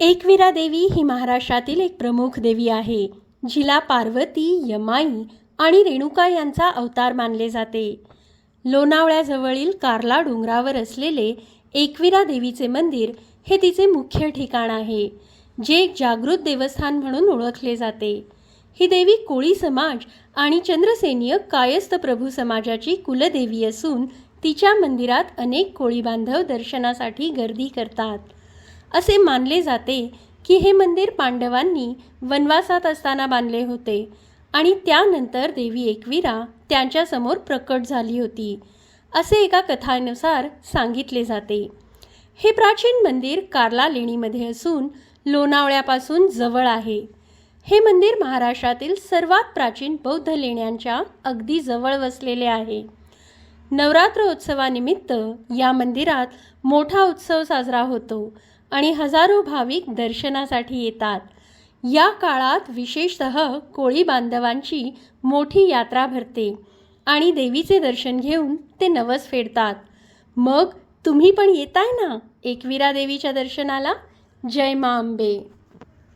एकविरा देवी ही महाराष्ट्रातील एक प्रमुख देवी आहे. जिला पार्वती यमाई आणि रेणुका यांचा अवतार मानले जाते. लोणावळ्याजवळील कार्ला डोंगरावर असलेले एकविरा देवीचे मंदिर हे तिचे मुख्य ठिकाण आहे जे एक जागृत देवस्थान म्हणून ओळखले जाते. ही देवी कोळी समाज आणि चंद्रसेनीय कायस्थ प्रभू समाजाची कुलदेवी असून तिच्या मंदिरात अनेक कोळी बांधव दर्शनासाठी गर्दी करतात. असे मानले जाते की हे मंदिर पांडवांनी वनवासात असताना बांधले होते आणि त्यानंतर देवी एकवीरा त्यांच्यासमोर प्रकट झाली होती. असे एका कथानुसार सांगितले जाते. हे प्राचीन मंदिर कार्ला लेणीमध्ये असून लोणावळ्यापासून जवळ आहे. हे मंदिर महाराष्ट्रातील सर्वात प्राचीन बौद्ध लेण्यांच्या अगदी जवळ वसलेले आहे. नवरात्र उत्सवानिमित्त या मंदिरात मोठा उत्सव साजरा होतो आणि हजारो भाविक दर्शनासाठी येतात. या काळात विशेषतः कोळी बांधवांची मोठी यात्रा भरते आणि देवीचे दर्शन घेऊन ते नवस फेडतात. मग तुम्ही पण येताय ना एकविरा देवीच्या दर्शनाला? जय मा अंबे